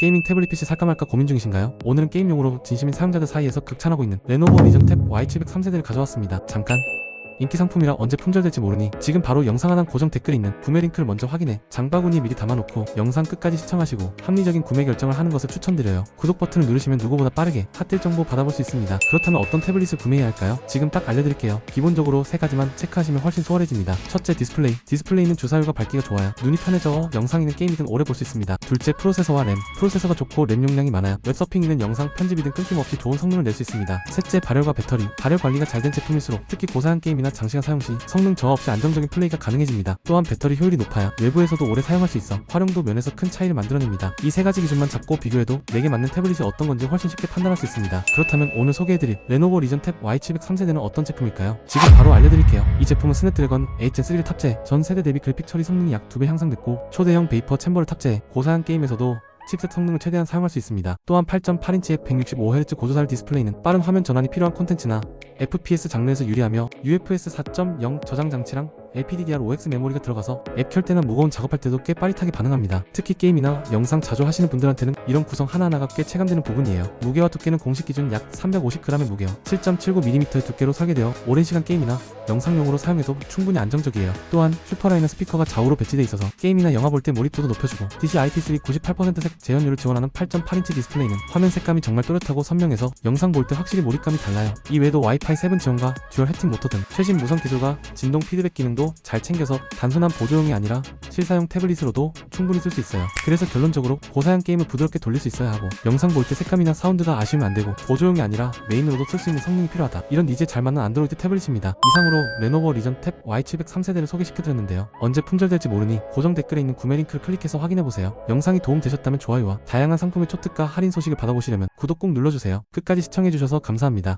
게이밍 태블릿 PC 살까 말까 고민 중이신가요? 오늘은 게임용으로 진심인 사용자들 사이에서 극찬하고 있는 레노버 리전 탭 Y703세대를 가져왔습니다. 잠깐 인기 상품이라 언제 품절될지 모르니 지금 바로 영상 하단 고정 댓글에 있는 구매 링크를 먼저 확인해 장바구니 미리 담아놓고 영상 끝까지 시청하시고 합리적인 구매 결정을 하는 것을 추천드려요. 구독 버튼을 누르시면 누구보다 빠르게 핫딜 정보 받아볼 수 있습니다. 그렇다면 어떤 태블릿을 구매해야 할까요? 지금 딱 알려드릴게요. 기본적으로 세 가지만 체크하시면 훨씬 수월해집니다. 첫째 디스플레이. 디스플레이는 주사율과 밝기가 좋아요. 눈이 편해져 영상이든 게임이든 오래 볼 수 있습니다. 둘째 프로세서와 램. 프로세서가 좋고 램 용량이 많아요. 웹서핑이든 영상 편집이든 끊김없이 좋은 성능을 낼 수 있습니다. 셋째 발열과 배터리. 발열 관리가 잘 된 제품일수록 특히 고사양 게임이나 장시간 사용 시 성능 저하 없이 안정적인 플레이가 가능해집니다. 또한 배터리 효율이 높아요. 외부에서도 오래 사용할 수 있어 활용도 면에서 큰 차이를 만들어냅니다. 이 세 가지 기준만 잡고 비교해도 내게 맞는 태블릿이 어떤 건지 훨씬 쉽게 판단할 수 있습니다. 그렇다면 오늘 소개해드릴 레노버 리전 탭 Y703세대는 어떤 제품일까요? 지금 바로 알려드릴게요. 이 제품은 스냅드래건 8gen3를 탑재해 전 세대 대비 그래픽 처리 성능이 약 2배 향상됐고 초대형 베이퍼 챔버를 탑재해 고사양 게임에서도 칩셋 성능을 최대한 사용할 수 있습니다. 또한 8.8인치의 165Hz 고조사율 디스플레이는 빠른 화면 전환이 필요한 콘텐츠나 FPS 장르에서 유리하며 UFS 4.0 저장 장치랑 LPDDR5X 메모리가 들어가서 앱 켤 때나 무거운 작업할 때도 꽤 빠릿하게 반응합니다. 특히 게임이나 영상 자주 하시는 분들한테는 이런 구성 하나하나가 꽤 체감되는 부분이에요. 무게와 두께는 공식 기준 약 350g의 무게와 7.79mm의 두께로 설계되어 오랜 시간 게임이나 영상용으로 사용해도 충분히 안정적이에요. 또한 슈퍼라이너 스피커가 좌우로 배치돼 있어서 게임이나 영화 볼 때 몰입도도 높여주고 DCI-P3 98%색 재현율을 지원하는 8.8인치 디스플레이는 화면 색감이 정말 또렷하고 선명해서 영상 볼 때 확실히 몰입감이 달라요. 이 외에도 와이파이 7 지원과 듀얼 햅틱 모터 등 최신 무선 기술과 진동 피드백 기능도 잘 챙겨서 단순한 보조용이 아니라 실사용 태블릿으로도 충분히 쓸 수 있어요. 그래서 결론적으로 고사양 게임을 부드럽게 돌릴 수 있어야 하고 영상 볼 때 색감이나 사운드가 아쉬우면 안 되고 보조용이 아니라 메인으로도 쓸 수 있는 성능이 필요하다. 이런 니즈에 잘 맞는 안드로이드 태블릿입니다. 이상으로 레노버 리전 탭 Y703세대를 소개시켜드렸는데요. 언제 품절될지 모르니 고정 댓글에 있는 구매 링크를 클릭해서 확인해보세요. 영상이 도움되셨다면 좋아요와 다양한 상품의 초특가 할인 소식을 받아보시려면 구독 꼭 눌러주세요. 끝까지 시청해주셔서 감사합니다.